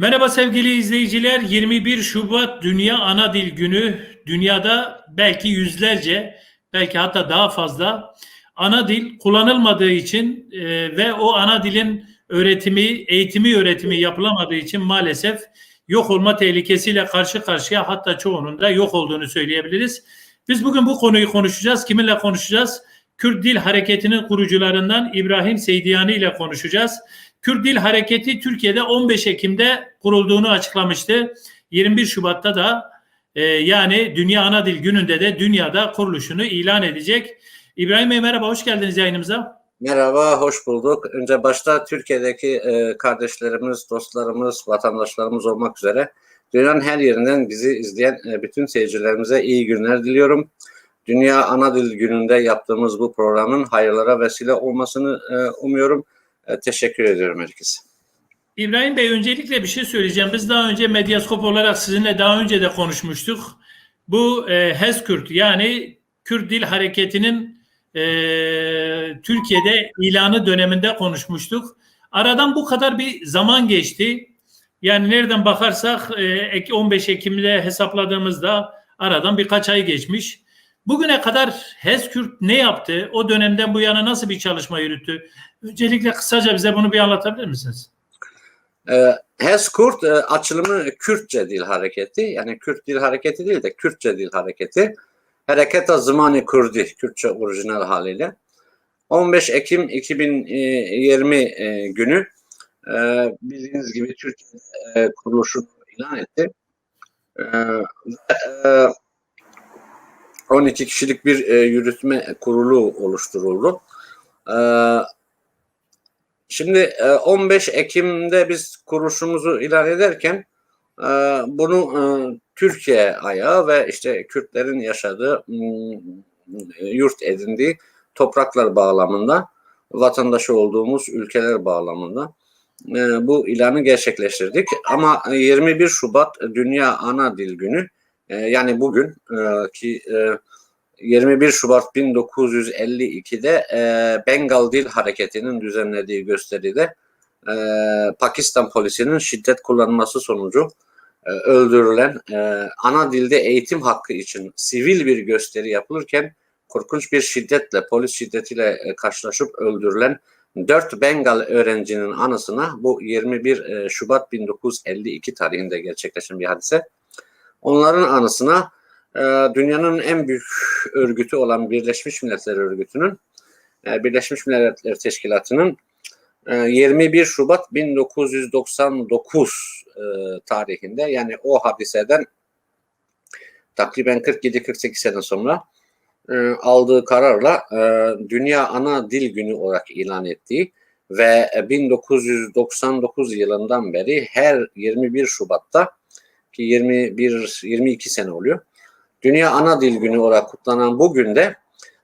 Merhaba sevgili izleyiciler. 21 Şubat Dünya Ana Dil Günü. Dünyada belki yüzlerce, belki hatta daha fazla ana dil kullanılmadığı için e, ve o ana dilin öğretimi, eğitimi öğretimi yapılamadığı için maalesef yok olma tehlikesiyle karşı karşıya hatta çoğunun da yok olduğunu söyleyebiliriz. Biz bugün bu konuyu konuşacağız. Kiminle konuşacağız? Kürt Dil Hareketi'nin kurucularından İbrahim Seydiyani ile konuşacağız. Kürt Dil Hareketi Türkiye'de 15 Ekim'de kurulduğunu açıklamıştı. 21 Şubat'ta da e, yani Dünya Ana Dil Günü'nde de dünyada kuruluşunu ilan edecek. İbrahim Bey merhaba, hoş geldiniz yayınımıza. Merhaba, hoş bulduk. Önce başta Türkiye'deki e, kardeşlerimiz, dostlarımız, vatandaşlarımız olmak üzere dünyanın her yerinden bizi izleyen e, bütün seyircilerimize iyi günler diliyorum. Dünya Ana Dil Günü'nde yaptığımız bu programın hayırlara vesile olmasını e, umuyorum. E, teşekkür ediyorum herkese. İbrahim Bey öncelikle bir şey söyleyeceğim. Biz daha önce Medyaskop olarak sizinle daha önce de konuşmuştuk. Bu e, HESKÜRT yani Kürt Dil Hareketi'nin e, Türkiye'de ilanı döneminde konuşmuştuk. Aradan bu kadar bir zaman geçti. Yani nereden bakarsak e, 15 Ekim'de hesapladığımızda aradan birkaç ay geçmiş. Bugüne kadar HESKÜRT ne yaptı? O dönemden bu yana nasıl bir çalışma yürüttü? Öncelikle kısaca bize bunu bir anlatabilir misiniz? E, HESKÜRT e, açılımı Kürtçe Dil Hareketi. Yani Kürt Dil Hareketi değil de Kürtçe Dil Hareketi. Hareketa Zımani Kurdi, Kürtçe orijinal haliyle. 15 Ekim 2020 e, günü e, bildiğiniz gibi Türkiye e, kuruluşunu ilan etti. E, e, 12 kişilik bir e, yürütme kurulu oluşturuldu. E, şimdi e, 15 Ekim'de biz kuruluşumuzu ilan ederken e, bunu e, Türkiye ayağı ve işte Kürtlerin yaşadığı yurt edindiği topraklar bağlamında vatandaşı olduğumuz ülkeler bağlamında bu ilanı gerçekleştirdik. Ama 21 Şubat Dünya Ana Dil Günü yani bugün ki 21 Şubat 1952'de Bengal Dil Hareketi'nin düzenlediği gösteride Pakistan polisinin şiddet kullanması sonucu öldürülen ana dilde eğitim hakkı için sivil bir gösteri yapılırken korkunç bir şiddetle, polis şiddetiyle karşılaşıp öldürülen dört Bengal öğrencinin anısına bu 21 Şubat 1952 tarihinde gerçekleşen bir hadise. Onların anısına dünyanın en büyük örgütü olan Birleşmiş Milletler Örgütü'nün Birleşmiş Milletler Teşkilatı'nın 21 Şubat 1999 tarihinde yani o hadiseden takriben 47-48 sene sonra aldığı kararla Dünya Ana Dil Günü olarak ilan ettiği ve 1999 yılından beri her 21 Şubat'ta ki 21 22 sene oluyor. Dünya Ana Dil Günü olarak kutlanan bu günde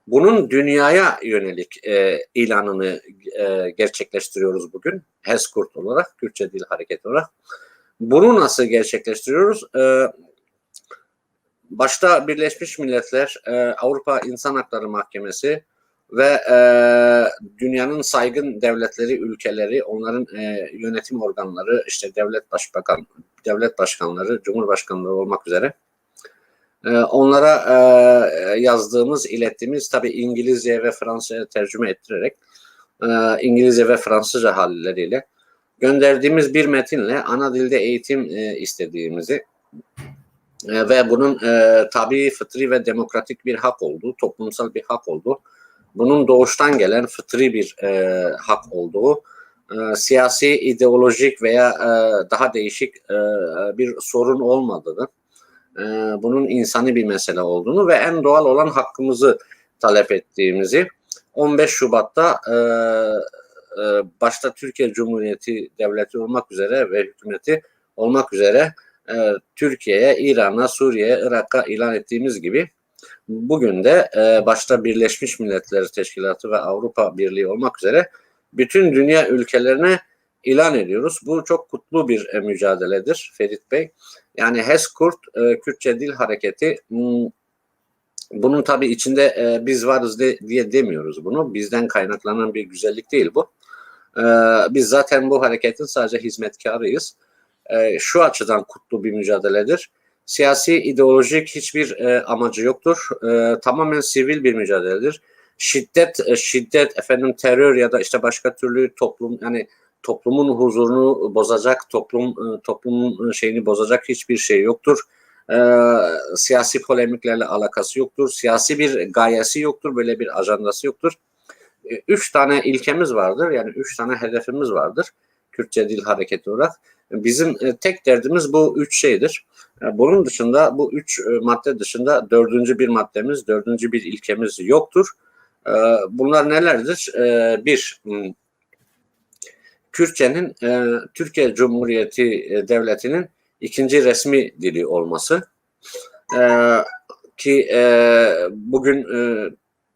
bunun dünyaya yönelik e, ilanını e, gerçekleştiriyoruz bugün. HESKURT olarak, Kürtçe Dil Hareketi olarak. Bunu nasıl gerçekleştiriyoruz? E, başta Birleşmiş Milletler, e, Avrupa İnsan Hakları Mahkemesi ve e, dünyanın saygın devletleri, ülkeleri, onların e, yönetim organları, işte devlet başbakan, devlet başkanları, cumhurbaşkanları olmak üzere onlara yazdığımız, ilettiğimiz tabi İngilizce ve Fransızca tercüme ettirerek İngilizce ve Fransızca halleriyle gönderdiğimiz bir metinle ana dilde eğitim istediğimizi ve bunun tabi fıtri ve demokratik bir hak olduğu, toplumsal bir hak olduğu, bunun doğuştan gelen fıtri bir hak olduğu, siyasi, ideolojik veya daha değişik bir sorun olmadığını, bunun insani bir mesele olduğunu ve en doğal olan hakkımızı talep ettiğimizi 15 Şubat'ta başta Türkiye Cumhuriyeti Devleti olmak üzere ve hükümeti olmak üzere Türkiye'ye, İran'a, Suriye'ye, Irak'a ilan ettiğimiz gibi bugün de başta Birleşmiş Milletler Teşkilatı ve Avrupa Birliği olmak üzere bütün dünya ülkelerine ilan ediyoruz. Bu çok kutlu bir mücadeledir Ferit Bey. Yani HESKURT, e, Kürtçe Dil Hareketi hmm, bunun tabii içinde e, biz varız de, diye demiyoruz bunu. Bizden kaynaklanan bir güzellik değil bu. E, biz zaten bu hareketin sadece hizmetkarıyız. e, şu açıdan kutlu bir mücadeledir. Siyasi, ideolojik hiçbir e, amacı yoktur. E, tamamen sivil bir mücadeledir. Şiddet, e, şiddet, efendim terör ya da işte başka türlü toplum yani toplumun huzurunu bozacak, toplum e, toplumun şeyini bozacak hiçbir şey yoktur. E, siyasi polemiklerle alakası yoktur. Siyasi bir gayesi yoktur. Böyle bir ajandası yoktur. E, üç tane ilkemiz vardır. Yani üç tane hedefimiz vardır. Kürtçe Dil Hareketi olarak. Bizim e, tek derdimiz bu üç şeydir. E, Bunun dışında bu üç e, madde dışında dördüncü bir maddemiz, dördüncü bir ilkemiz yoktur. E, Bunlar nelerdir? Bir, hmm, Kürtçenin Türkiye Cumhuriyeti Devleti'nin ikinci resmi dili olması. Ki bugün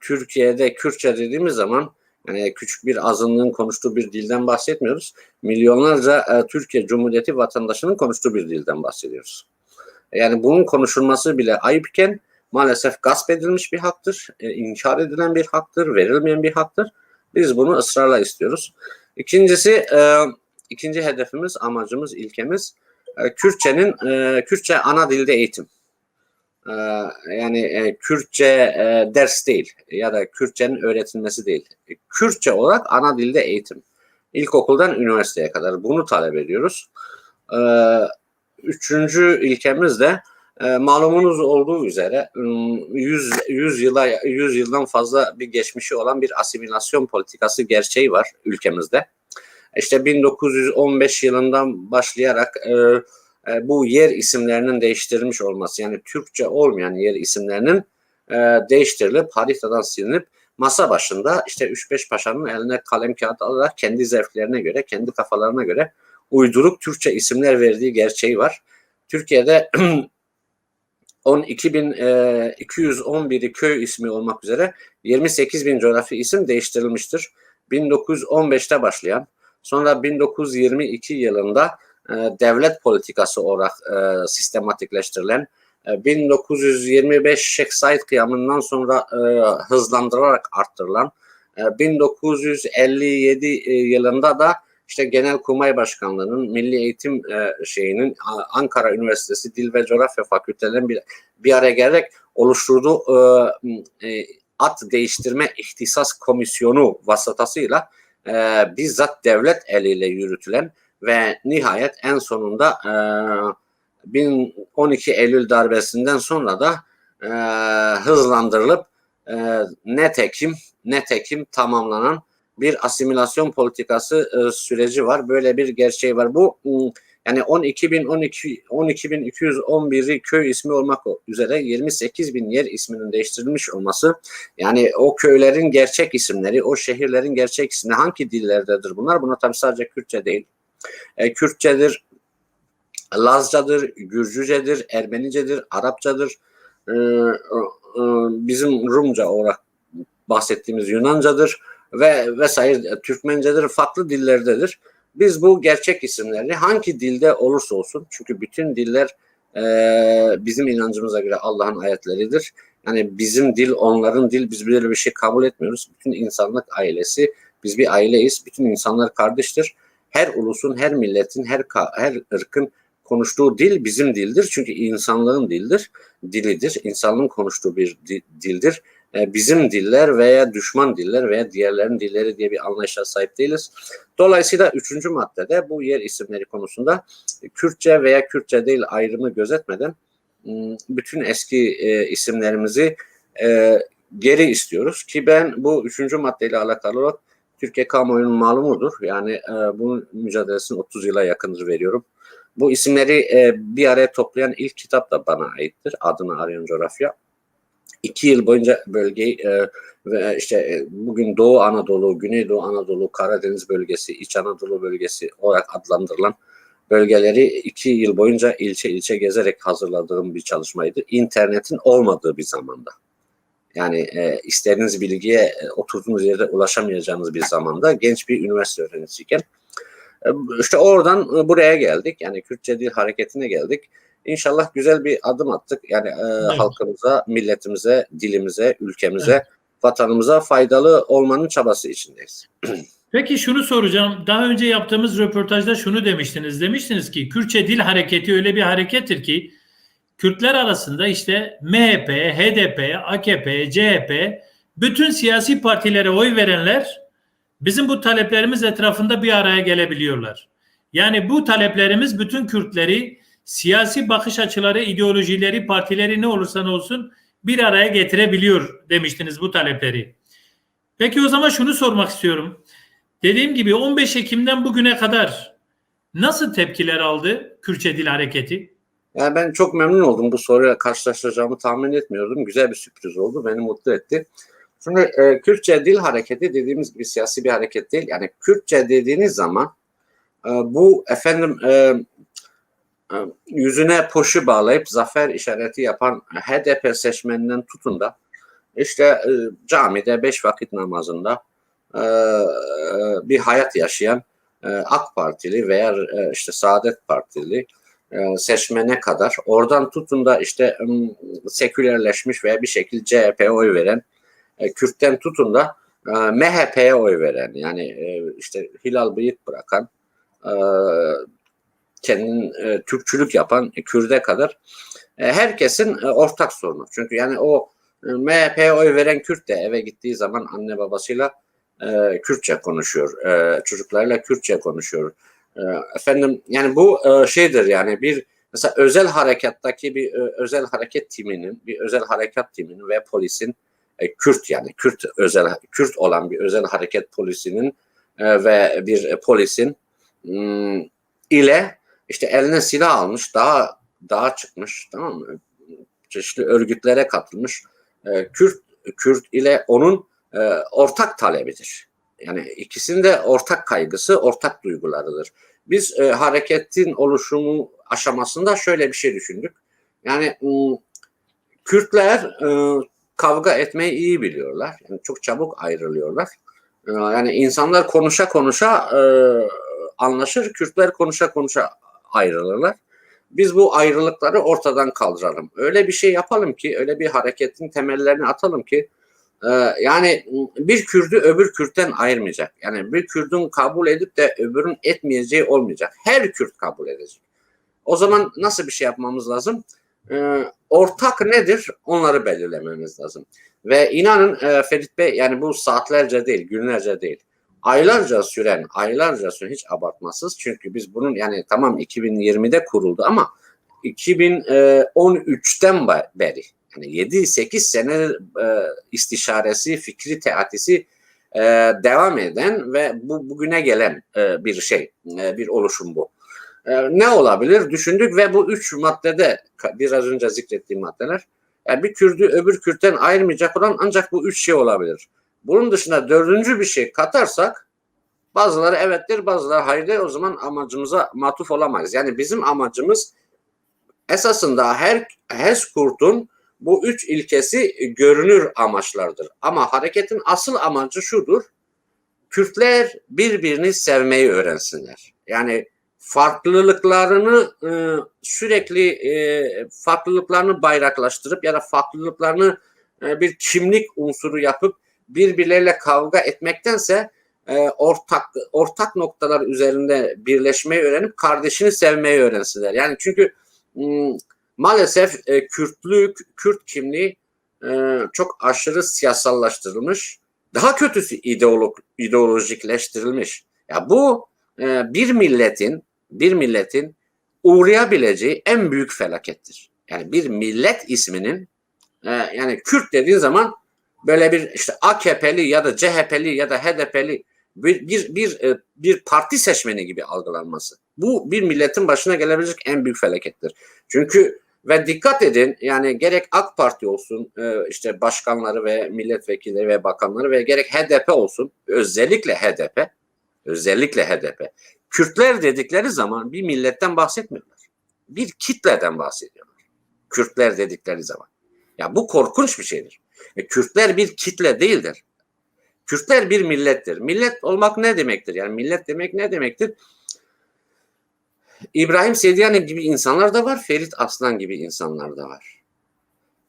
Türkiye'de Kürtçe dediğimiz zaman yani küçük bir azınlığın konuştuğu bir dilden bahsetmiyoruz. Milyonlarca Türkiye Cumhuriyeti vatandaşının konuştuğu bir dilden bahsediyoruz. Yani bunun konuşulması bile ayıpken maalesef gasp edilmiş bir haktır, e, inkar edilen bir haktır, verilmeyen bir haktır. Biz bunu ısrarla istiyoruz. İkincisi, e, ikinci hedefimiz, amacımız, ilkemiz e, Kürtçenin, Kürtçe ana dilde eğitim. Yani Kürtçe ders değil ya da Kürtçenin öğretilmesi değil. Kürtçe olarak ana dilde eğitim. İlkokuldan üniversiteye kadar bunu talep ediyoruz. Üçüncü ilkemiz de e, malumunuz olduğu üzere 100, 100 yıla 100 yıldan fazla bir geçmişi olan bir asimilasyon politikası gerçeği var ülkemizde. İşte 1915 yılından başlayarak e, e, bu yer isimlerinin değiştirilmiş olması yani Türkçe olmayan yer isimlerinin e, değiştirilip haritadan silinip masa başında işte 3-5 paşanın eline kalem kağıt alarak kendi zevklerine göre, kendi kafalarına göre uyduruk Türkçe isimler verdiği gerçeği var. Türkiye'de 12.211'i köy ismi olmak üzere 28 bin coğrafi isim değiştirilmiştir. 1915'te başlayan, sonra 1922 yılında e, devlet politikası olarak e, sistematikleştirilen, e, 1925 Şeyh Said kıyamından sonra e, hızlandırılarak arttırılan, e, 1957 e, yılında da işte Genelkurmay Başkanlığı'nın Milli Eğitim e, şeyinin Ankara Üniversitesi Dil ve Coğrafya Fakültelerinin bir, bir araya gelerek oluşturduğu e, e, at değiştirme ihtisas komisyonu vasıtasıyla e, bizzat devlet eliyle yürütülen ve nihayet en sonunda e, 12 Eylül darbesinden sonra da e, hızlandırılıp e, netekim netekim tamamlanan bir asimilasyon politikası e, süreci var. Böyle bir gerçeği var. Bu yani 12.012 12.211'i köy ismi olmak üzere 28 bin yer isminin değiştirilmiş olması yani o köylerin gerçek isimleri, o şehirlerin gerçek isimleri hangi dillerdedir bunlar? Buna tabii sadece Kürtçe değil. E, Kürtçedir, Lazcadır, Gürcücedir, Ermenicedir, Arapçadır, e, e, bizim Rumca olarak bahsettiğimiz Yunancadır ve vesaire Türkmencedir, farklı dillerdedir. Biz bu gerçek isimleri hangi dilde olursa olsun çünkü bütün diller e, bizim inancımıza göre Allah'ın ayetleridir. Yani bizim dil onların dil biz böyle bir şey kabul etmiyoruz. Bütün insanlık ailesi biz bir aileyiz. Bütün insanlar kardeştir. Her ulusun, her milletin, her her ırkın konuştuğu dil bizim dildir. Çünkü insanlığın dildir, dilidir. İnsanlığın konuştuğu bir dildir bizim diller veya düşman diller veya diğerlerin dilleri diye bir anlayışa sahip değiliz. Dolayısıyla üçüncü maddede bu yer isimleri konusunda Kürtçe veya Kürtçe değil ayrımı gözetmeden bütün eski isimlerimizi geri istiyoruz ki ben bu üçüncü maddeyle alakalı olarak Türkiye kamuoyunun malumudur. Yani bunun mücadelesini 30 yıla yakındır veriyorum. Bu isimleri bir araya toplayan ilk kitap da bana aittir. Adını arayan coğrafya iki yıl boyunca bölgeyi e, ve işte e, bugün Doğu Anadolu, Güneydoğu Anadolu, Karadeniz bölgesi, İç Anadolu bölgesi olarak adlandırılan bölgeleri iki yıl boyunca ilçe ilçe gezerek hazırladığım bir çalışmaydı. İnternetin olmadığı bir zamanda. Yani e, istediğiniz bilgiye e, oturduğunuz yerde ulaşamayacağınız bir zamanda genç bir üniversite öğrencisiyken e, işte oradan e, buraya geldik. Yani Kürtçe Dil Hareketi'ne geldik. İnşallah güzel bir adım attık. Yani e, evet. halkımıza, milletimize, dilimize, ülkemize, evet. vatanımıza faydalı olmanın çabası içindeyiz. Peki şunu soracağım. Daha önce yaptığımız röportajda şunu demiştiniz. Demiştiniz ki Kürtçe dil hareketi öyle bir harekettir ki Kürtler arasında işte MHP, HDP, AKP, CHP bütün siyasi partilere oy verenler bizim bu taleplerimiz etrafında bir araya gelebiliyorlar. Yani bu taleplerimiz bütün Kürtleri siyasi bakış açıları, ideolojileri, partileri ne olursa olsun bir araya getirebiliyor demiştiniz bu talepleri. Peki o zaman şunu sormak istiyorum. Dediğim gibi 15 Ekim'den bugüne kadar nasıl tepkiler aldı Kürtçe Dil Hareketi? Yani ben çok memnun oldum. Bu soruyla karşılaşacağımı tahmin etmiyordum. Güzel bir sürpriz oldu. Beni mutlu etti. Şimdi e, Kürtçe dil hareketi dediğimiz gibi siyasi bir hareket değil. Yani Kürtçe dediğiniz zaman e, bu efendim e, yüzüne poşu bağlayıp zafer işareti yapan HDP seçmeninden tutun da işte e, camide beş vakit namazında e, e, bir hayat yaşayan AK Partili veya işte Saadet Partili seçmene kadar oradan tutun da işte sekülerleşmiş veya bir şekilde CHP'ye oy veren Kürt'ten tutun da MHP'ye oy veren yani işte Hilal Bıyık bırakan e, kendin e, Türkçülük yapan e, Kürt'e kadar e, herkesin e, ortak sorunu. Çünkü yani o e, MHP'ye oy veren Kürt de eve gittiği zaman anne babasıyla e, Kürtçe konuşuyor. E, çocuklarıyla Kürtçe konuşuyor. E, efendim yani bu e, şeydir yani bir mesela özel harekattaki bir e, özel hareket timinin, bir özel harekat timinin ve polisin e, Kürt yani Kürt özel Kürt olan bir özel hareket polisinin e, ve bir e, polisin ile işte eline silah almış, daha daha çıkmış tamam mı? Çeşitli örgütlere katılmış. E, Kürt Kürt ile onun e, ortak talebidir. Yani ikisinin de ortak kaygısı, ortak duygularıdır. Biz e, hareketin oluşumu aşamasında şöyle bir şey düşündük. Yani m, Kürtler e, kavga etmeyi iyi biliyorlar. Yani çok çabuk ayrılıyorlar. E, yani insanlar konuşa konuşa e, anlaşır, Kürtler konuşa konuşa ayrılırlar. Biz bu ayrılıkları ortadan kaldıralım. Öyle bir şey yapalım ki, öyle bir hareketin temellerini atalım ki e, yani bir Kürdü öbür Kürt'ten ayırmayacak. Yani bir Kürdün kabul edip de öbürün etmeyeceği olmayacak. Her Kürt kabul edecek. O zaman nasıl bir şey yapmamız lazım? E, ortak nedir? Onları belirlememiz lazım. Ve inanın e, Ferit Bey yani bu saatlerce değil, günlerce değil. Aylarca süren, aylarca süren hiç abartmasız. Çünkü biz bunun yani tamam 2020'de kuruldu ama 2013'ten beri yani 7-8 sene e, istişaresi, fikri teatisi e, devam eden ve bu bugüne gelen e, bir şey, e, bir oluşum bu. E, ne olabilir düşündük ve bu üç maddede biraz önce zikrettiğim maddeler yani bir Kürdü öbür Kürt'ten ayırmayacak olan ancak bu üç şey olabilir. Bunun dışında dördüncü bir şey katarsak bazıları evettir bazıları hayırdır o zaman amacımıza matuf olamayız. Yani bizim amacımız esasında her Hezkurt'un bu üç ilkesi görünür amaçlardır. Ama hareketin asıl amacı şudur. Kürtler birbirini sevmeyi öğrensinler. Yani farklılıklarını e, sürekli e, farklılıklarını bayraklaştırıp ya da farklılıklarını e, bir kimlik unsuru yapıp birbirleriyle kavga etmektense e, ortak ortak noktalar üzerinde birleşmeyi öğrenip kardeşini sevmeyi öğrensinler. Yani çünkü maalesef e, Kürtlük, Kürt kimliği e, çok aşırı siyasallaştırılmış. Daha kötüsü ideolog, ideolojikleştirilmiş. Ya bu e, bir milletin bir milletin uğrayabileceği en büyük felakettir. Yani bir millet isminin e, yani Kürt dediğin zaman böyle bir işte AKP'li ya da CHP'li ya da HDP'li bir bir bir, e, bir parti seçmeni gibi algılanması. Bu bir milletin başına gelebilecek en büyük felakettir. Çünkü ve dikkat edin yani gerek AK Parti olsun e, işte başkanları ve milletvekilleri ve bakanları ve gerek HDP olsun özellikle HDP özellikle HDP Kürtler dedikleri zaman bir milletten bahsetmiyorlar. Bir kitleden bahsediyorlar. Kürtler dedikleri zaman. Ya bu korkunç bir şeydir. E, Kürtler bir kitle değildir. Kürtler bir millettir. Millet olmak ne demektir? Yani millet demek ne demektir? İbrahim Sedyani gibi insanlar da var, Ferit Aslan gibi insanlar da var.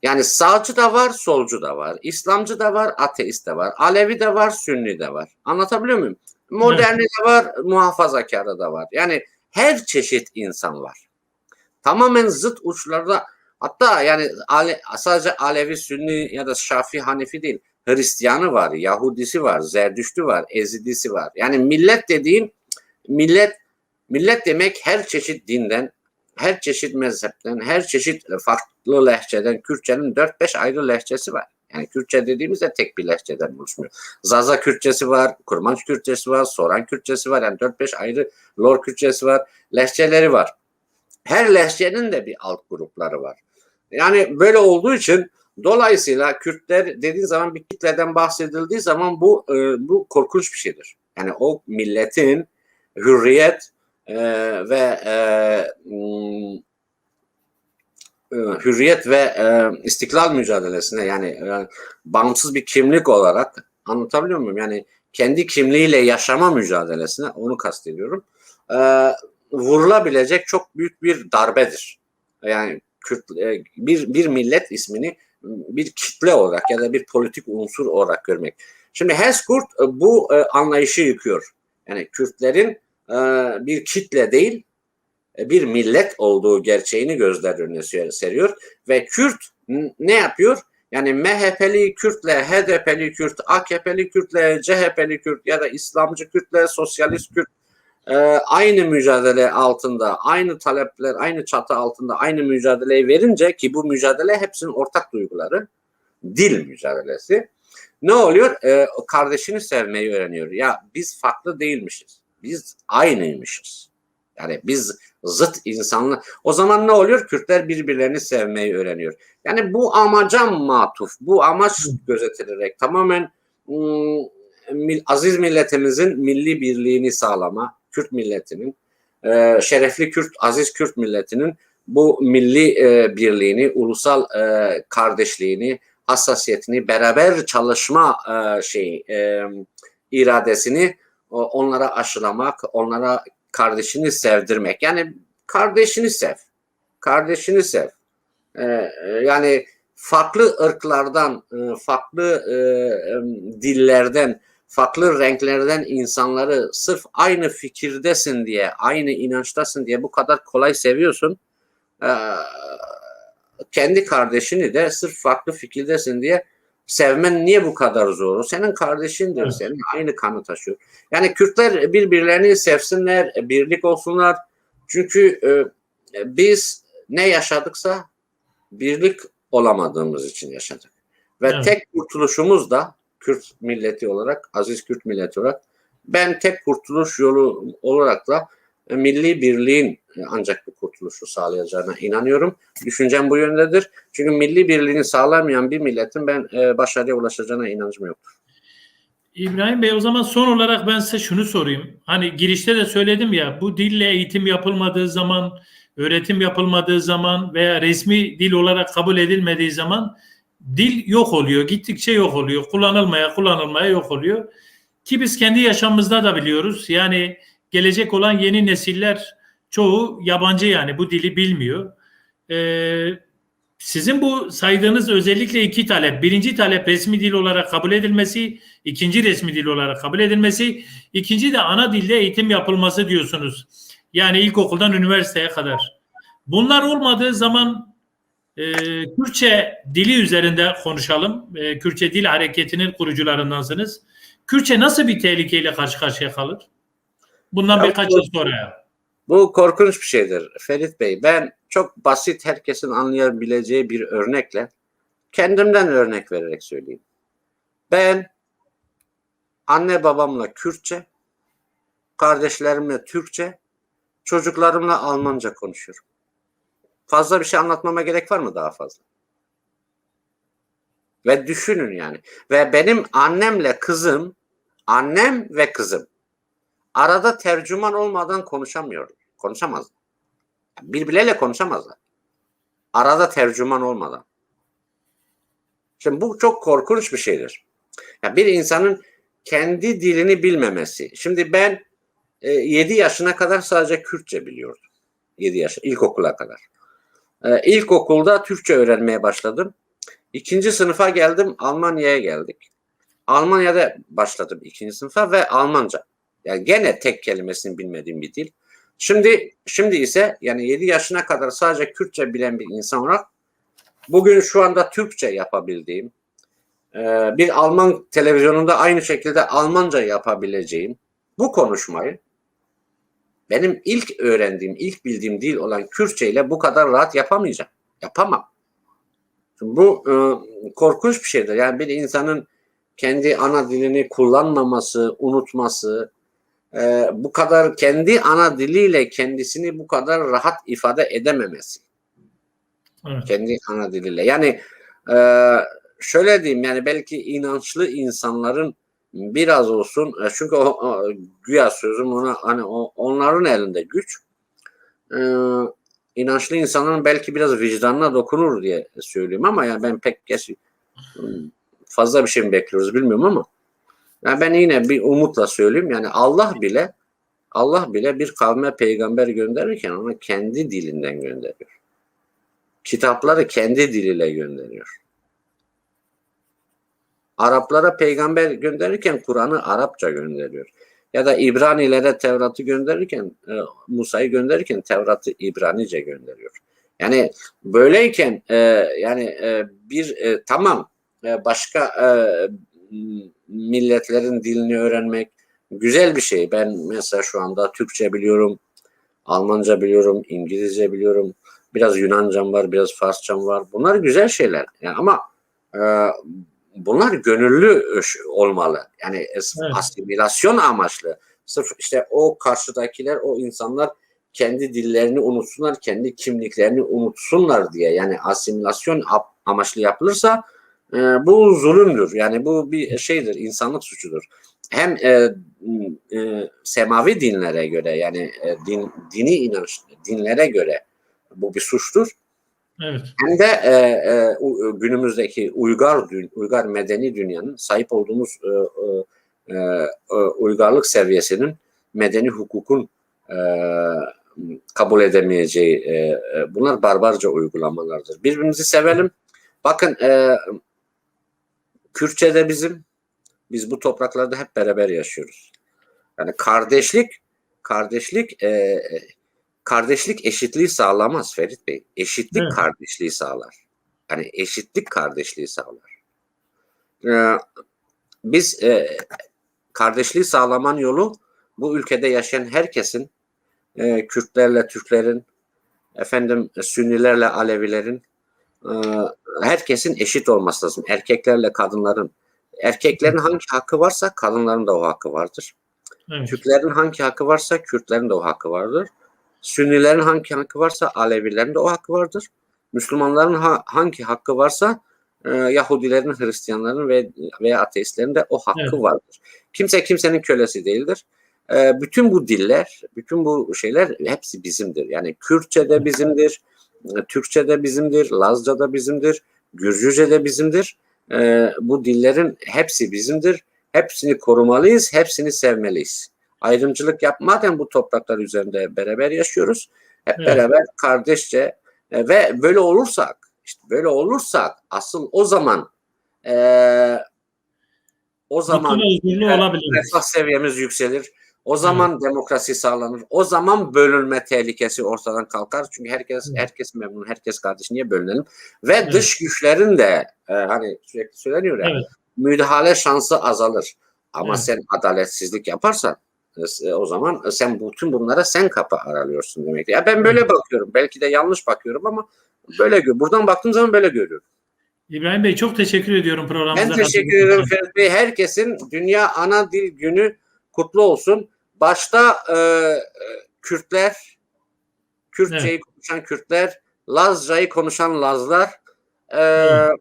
Yani sağcı da var, solcu da var, İslamcı da var, ateist de var, Alevi de var, Sünni de var. Anlatabiliyor muyum? Moderni de var, muhafazakarı da var. Yani her çeşit insan var. Tamamen zıt uçlarda hatta yani Ale, sadece Alevi, Sünni ya da Şafi, Hanefi değil. Hristiyanı var, Yahudisi var, Zerdüştü var, Ezidisi var. Yani millet dediğim millet millet demek her çeşit dinden, her çeşit mezhepten, her çeşit farklı lehçeden, Kürtçenin 4-5 ayrı lehçesi var. Yani Kürtçe dediğimizde tek bir lehçeden oluşmuyor. Zaza Kürtçesi var, Kurmanç Kürtçesi var, Soran Kürtçesi var. Yani 4-5 ayrı Lor Kürtçesi var, lehçeleri var. Her lehçenin de bir alt grupları var. Yani böyle olduğu için dolayısıyla Kürtler dediğin zaman bir kitleden bahsedildiği zaman bu e, bu korkunç bir şeydir. Yani o milletin hürriyet e, ve e, m, e, hürriyet ve e, istiklal mücadelesine yani e, bağımsız bir kimlik olarak anlatabiliyor muyum? Yani kendi kimliğiyle yaşama mücadelesine onu kastediyorum. E, vurulabilecek çok büyük bir darbedir. Yani Kürt, e, bir, bir millet ismini bir kitle olarak ya da bir politik unsur olarak görmek. Şimdi Heskurt e, bu e, anlayışı yıkıyor. Yani Kürtlerin bir kitle değil bir millet olduğu gerçeğini gözler önüne seriyor ve Kürt ne yapıyor? Yani MHP'li Kürtle, HDP'li Kürt, AKP'li Kürtle, CHP'li Kürt ya da İslamcı Kürtle, Sosyalist Kürt e, aynı mücadele altında, aynı talepler, aynı çatı altında aynı mücadeleyi verince ki bu mücadele hepsinin ortak duyguları, dil mücadelesi. Ne oluyor? E, kardeşini sevmeyi öğreniyor. Ya biz farklı değilmişiz. Biz aynıymışız. Yani biz zıt insanlar. O zaman ne oluyor? Kürtler birbirlerini sevmeyi öğreniyor. Yani bu amaca matuf, bu amaç gözetilerek tamamen ım, mil- aziz milletimizin milli birliğini sağlama, Kürt milletinin, e, şerefli Kürt, aziz Kürt milletinin bu milli e, birliğini, ulusal e, kardeşliğini, hassasiyetini, beraber çalışma e, şey e, iradesini o- onlara aşılamak, onlara kardeşini sevdirmek. Yani kardeşini sev. Kardeşini sev. Ee, e, yani farklı ırklardan, e, farklı e, dillerden, farklı renklerden insanları sırf aynı fikirdesin diye, aynı inançtasın diye bu kadar kolay seviyorsun. Ee, kendi kardeşini de sırf farklı fikirdesin diye sevmen niye bu kadar zor? O senin kardeşindir, Evet. senin aynı kanı taşıyor. Yani Kürtler birbirlerini sevsinler, birlik olsunlar. Çünkü e, biz ne yaşadıksa birlik olamadığımız için yaşadık. Ve Evet. tek kurtuluşumuz da Kürt milleti olarak, aziz Kürt milleti olarak ben tek kurtuluş yolu olarak da e, milli birliğin e, ancak bu kurtuluşu sağlayacağına inanıyorum. Düşüncem bu yöndedir. Çünkü milli birliğini sağlamayan bir milletin ben e, başarıya ulaşacağına inancım yoktur. İbrahim Bey o zaman son olarak ben size şunu sorayım. Hani girişte de söyledim ya bu dille eğitim yapılmadığı zaman, öğretim yapılmadığı zaman veya resmi dil olarak kabul edilmediği zaman dil yok oluyor. Gittikçe yok oluyor. Kullanılmaya kullanılmaya yok oluyor. Ki biz kendi yaşamımızda da biliyoruz. Yani gelecek olan yeni nesiller çoğu yabancı yani bu dili bilmiyor. Ee, sizin bu saydığınız özellikle iki talep. Birinci talep resmi dil olarak kabul edilmesi, ikinci resmi dil olarak kabul edilmesi, ikinci de ana dilde eğitim yapılması diyorsunuz. Yani ilkokuldan üniversiteye kadar. Bunlar olmadığı zaman e, Kürtçe dili üzerinde konuşalım. E, Kürtçe dil hareketinin kurucularındansınız. Kürtçe nasıl bir tehlikeyle karşı karşıya kalır? Bundan Ya birkaç bu- yıl sonra. Bu korkunç bir şeydir Ferit Bey. Ben çok basit herkesin anlayabileceği bir örnekle kendimden örnek vererek söyleyeyim. Ben anne babamla Kürtçe, kardeşlerimle Türkçe, çocuklarımla Almanca konuşuyorum. Fazla bir şey anlatmama gerek var mı daha fazla? Ve düşünün yani. Ve benim annemle kızım, annem ve kızım arada tercüman olmadan konuşamıyor. Konuşamazlar. Birbirleriyle konuşamazlar. Arada tercüman olmadan. Şimdi bu çok korkunç bir şeydir. Ya bir insanın kendi dilini bilmemesi. Şimdi ben e, 7 yaşına kadar sadece Kürtçe biliyordum. 7 yaş, ilkokula kadar. E, ilkokulda Türkçe öğrenmeye başladım. İkinci sınıfa geldim, Almanya'ya geldik. Almanya'da başladım ikinci sınıfa ve Almanca. Yani gene tek kelimesini bilmediğim bir dil. Şimdi şimdi ise yani 7 yaşına kadar sadece Kürtçe bilen bir insan olarak bugün şu anda Türkçe yapabildiğim, e, bir Alman televizyonunda aynı şekilde Almanca yapabileceğim bu konuşmayı benim ilk öğrendiğim, ilk bildiğim dil olan Kürtçe ile bu kadar rahat yapamayacağım. Yapamam. Bu e, korkunç bir şeydir. Yani bir insanın kendi ana dilini kullanmaması, unutması, e, bu kadar kendi ana diliyle kendisini bu kadar rahat ifade edememesi. Evet. Kendi ana diliyle. Yani e, şöyle diyeyim yani belki inançlı insanların biraz olsun e, çünkü o, o güya sözüm ona hani o, onların elinde güç. E, inançlı insanların belki biraz vicdanına dokunur diye söyleyeyim ama yani ben pek geç fazla bir şey mi bekliyoruz bilmiyorum ama yani ben yine bir umutla söyleyeyim yani Allah bile Allah bile bir kavme peygamber gönderirken ona kendi dilinden gönderiyor. Kitapları kendi diliyle gönderiyor. Araplara peygamber gönderirken Kur'an'ı Arapça gönderiyor. Ya da İbranilere Tevrat'ı gönderirken e, Musa'yı gönderirken Tevrat'ı İbranice gönderiyor. Yani böyleyken e, yani e, bir tamam başka milletlerin dilini öğrenmek güzel bir şey. Ben mesela şu anda Türkçe biliyorum, Almanca biliyorum, İngilizce biliyorum. Biraz Yunancam var, biraz Farsçam var. Bunlar güzel şeyler. Yani ama e, bunlar gönüllü olmalı. Yani evet. asimilasyon amaçlı. Sırf işte o karşıdakiler, o insanlar kendi dillerini unutsunlar, kendi kimliklerini unutsunlar diye. Yani asimilasyon amaçlı yapılırsa e, bu zulümdür. Yani bu bir şeydir, insanlık suçudur. Hem e, e, semavi dinlere göre yani e, din, dini inanç dinlere göre bu bir suçtur. Evet. Hem de e, e, günümüzdeki uygar uygar medeni dünyanın sahip olduğumuz e, e, e, uygarlık seviyesinin medeni hukukun e, kabul edemeyeceği e, bunlar barbarca uygulamalardır. Birbirimizi sevelim. Bakın e, Kürtçe de bizim biz bu topraklarda hep beraber yaşıyoruz. Yani kardeşlik kardeşlik e, kardeşlik eşitliği sağlamaz Ferit Bey. Eşitlik evet. kardeşliği sağlar. Yani eşitlik kardeşliği sağlar. Ee, biz e, kardeşliği sağlaman yolu bu ülkede yaşayan herkesin e, Kürtlerle Türklerin efendim Sünnilerle Alevilerin e, herkesin eşit olması lazım. Erkeklerle kadınların erkeklerin hangi hakkı varsa kadınların da o hakkı vardır. Evet. Türklerin hangi hakkı varsa Kürtlerin de o hakkı vardır. Sünnilerin hangi hakkı varsa Alevilerin de o hakkı vardır. Müslümanların ha, hangi hakkı varsa e, Yahudilerin, Hristiyanların ve veya ateistlerin de o hakkı evet. vardır. Kimse kimsenin kölesi değildir. E, bütün bu diller, bütün bu şeyler hepsi bizimdir. Yani Kürtçe de bizimdir, Türkçe de bizimdir, Lazca da bizimdir, Gürcüce de bizimdir. E, bu dillerin hepsi bizimdir. Hepsini korumalıyız, hepsini sevmeliyiz ayrımcılık yapmadan bu topraklar üzerinde beraber yaşıyoruz. Hep evet. beraber kardeşçe e, ve böyle olursak işte böyle olursak asıl o zaman e, o zaman refah seviyemiz yükselir. O zaman evet. demokrasi sağlanır. O zaman bölünme tehlikesi ortadan kalkar. Çünkü herkes evet. herkes memnun, herkes kardeş. Niye bölünelim? Ve evet. dış güçlerin de e, hani sürekli söyleniyor ya evet. müdahale şansı azalır. Ama evet. sen adaletsizlik yaparsan o zaman sen bütün bunlara sen kapı aralıyorsun demek. Ya ben böyle bakıyorum. Belki de yanlış bakıyorum ama böyle buradan baktığım zaman böyle görüyorum. İbrahim Bey çok teşekkür ediyorum programımıza. Ben teşekkür ederim Ferit Bey. Herkesin Dünya Ana Dil Günü kutlu olsun. Başta e, Kürtler, Kürtçeyi evet. konuşan Kürtler, Lazcayı konuşan Lazlar, e, evet.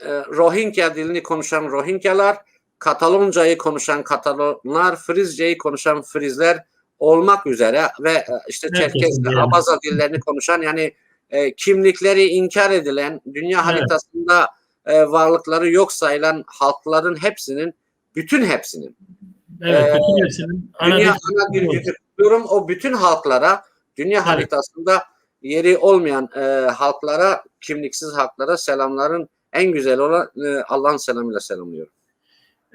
e, Rohingya dilini konuşan Rohingyalar, Kataloncayı konuşan Katalonlar, Frizceyi konuşan Frizler olmak üzere ve işte Çerkezler, yani. Abaza dillerini konuşan yani e, kimlikleri inkar edilen, dünya evet. haritasında e, varlıkları yok sayılan halkların hepsinin, bütün hepsinin Evet, e, bütün hepsinin dünya ana dil diyorum o bütün halklara dünya evet. haritasında yeri olmayan e, halklara, kimliksiz halklara selamların en güzel olan e, Allah'ın selamıyla selamlıyorum.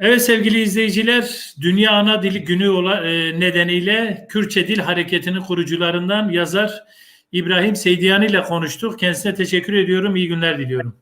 Evet sevgili izleyiciler, Dünya Ana Dili Günü e, nedeniyle Kürtçe Dil Hareketi'nin kurucularından yazar İbrahim Seydiyani ile konuştuk. Kendisine teşekkür ediyorum. İyi günler diliyorum.